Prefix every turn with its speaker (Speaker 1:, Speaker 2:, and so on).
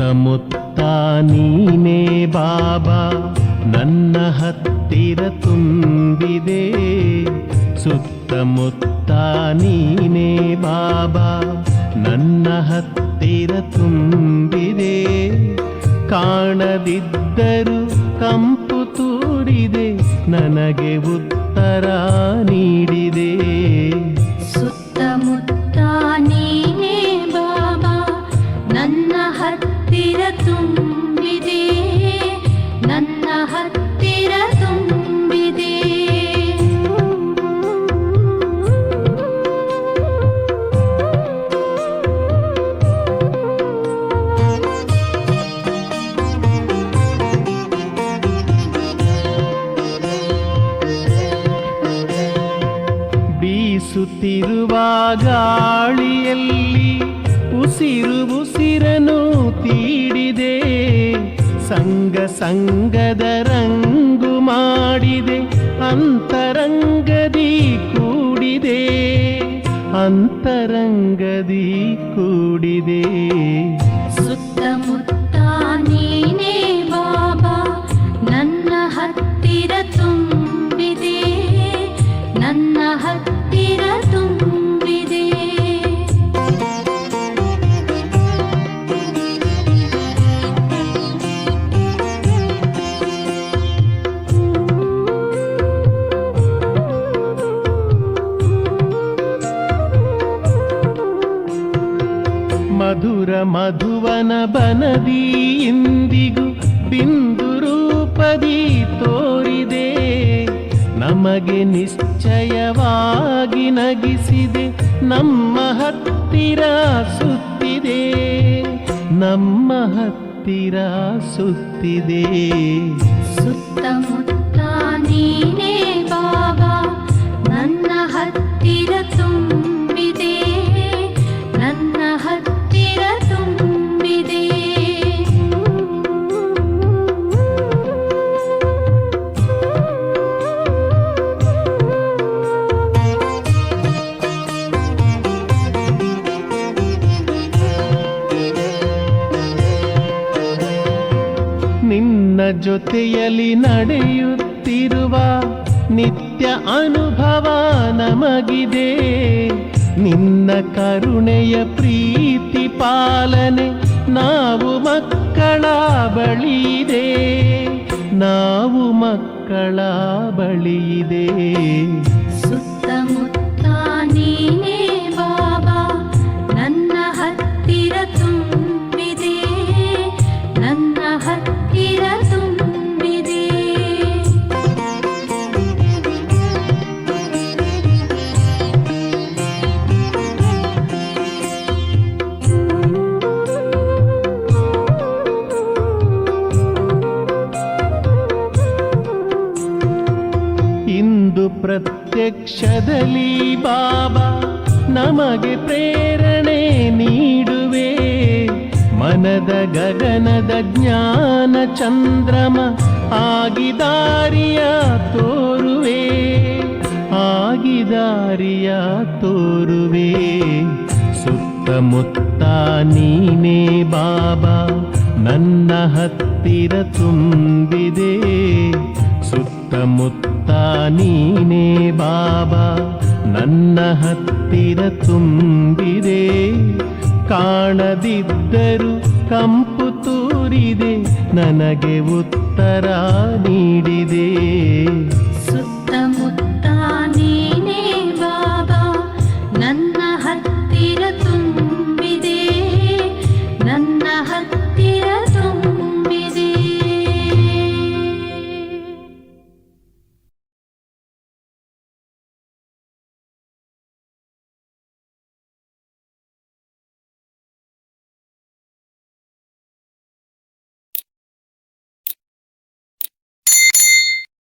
Speaker 1: ಸುತ್ತಮುತ್ತ ನೀನೇ ಬಾಬಾ, ನನ್ನ ಹತ್ತಿರ ತುಂಬಿದೆ. ಸುತ್ತಮುತ್ತ ನೀನೇ ಬಾಬಾ, ನನ್ನ ಹತ್ತಿರ ತುಂಬಿದೆ. ಕಾಣದಿದ್ದರು ಕಂಪು ತೂರಿದೆ, ನನಗೆ ಉತ್ತರ ನೀಡಿದೆ.
Speaker 2: ಸುತ್ತಮುತ್ತ
Speaker 1: ಬೀಸುತ್ತಿರುವ ಗಾಳಿಯಲ್ಲಿ ಉಸಿರು ಉಸಿರನು ತೀಡಿದೆ ಸಂಗ ಸಂಗದ ರಂಗು ಮಾಡಿದೆ ಅಂತರಂಗದಿ ಕೂಡಿದೆ ಅಂತರಂಗದಿ ಕೂಡಿದೆ.
Speaker 2: ನನ್ನ ಹತ್ತಿರ ತುಂಬಿದೆ.
Speaker 1: ಮಧುರ ಮಧುವನ ಬನದಿ ಇಂದಿಗೂ ಬಿಂದು ರೂಪದಿ ತೋರಿದೆ ನಮಗೆ ನಿಶ್ಚಯವಾಗಿ ನಗಿಸಿದೆ, ನಮ್ಮ ಹತ್ತಿರ ಸುತ್ತಿದೆ, ನಮ್ಮ ಹತ್ತಿರ ಸುತ್ತಿದೆ.
Speaker 2: ಸುತ್ತಮುತ್ತ ನೀನೇ ಬಾಬಾ, ನನ್ನ ಹತ್ತಿರ ತುಂಬಿದೆ
Speaker 1: ಜೊತೆಯಲ್ಲಿ ನಡೆಯುತ್ತಿರುವ ನಿತ್ಯ ಅನುಭವ ನಮಗಿದೆ. ನಿನ್ನ ಕರುಣೆಯ ಪ್ರೀತಿ ಪಾಲನೆ ನಾವು ಮಕ್ಕಳ ಬಳಿಯಿದೆ. ನಾವು ಮಕ್ಕಳ ಬಳಿಯಿದೆ.
Speaker 2: ಸುತ್ತಮುತ್ತ
Speaker 1: ಪ್ರತ್ಯಕ್ಷದಲ್ಲಿ ಬಾಬಾ, ನಮಗೆ ಪ್ರೇರಣೆ ನೀಡುವೆ. ಮನದ ಗಗನದ ಜ್ಞಾನ ಚಂದ್ರಮ ಆಗಿದಾರಿಯ ತೋರುವೆ. ಆಗಿದಾರಿಯ ತೋರುವೆ. ಸುತ್ತಮುತ್ತ ನೀನೇ ಬಾಬಾ, ನನ್ನ ಹತ್ತಿರ ತುಂಬಿದೆ. ಸುತ್ತಮುತ್ತ ನೀನೇ ಬಾಬಾ. ನನ್ನ ಹತ್ತಿರ ತುಂಬಿದೆ. ಕಾಣದಿದ್ದರು ಕಂಪು ತೂರಿದೆ. ನನಗೆ ಉತ್ತರ ನೀಡಿದೆ.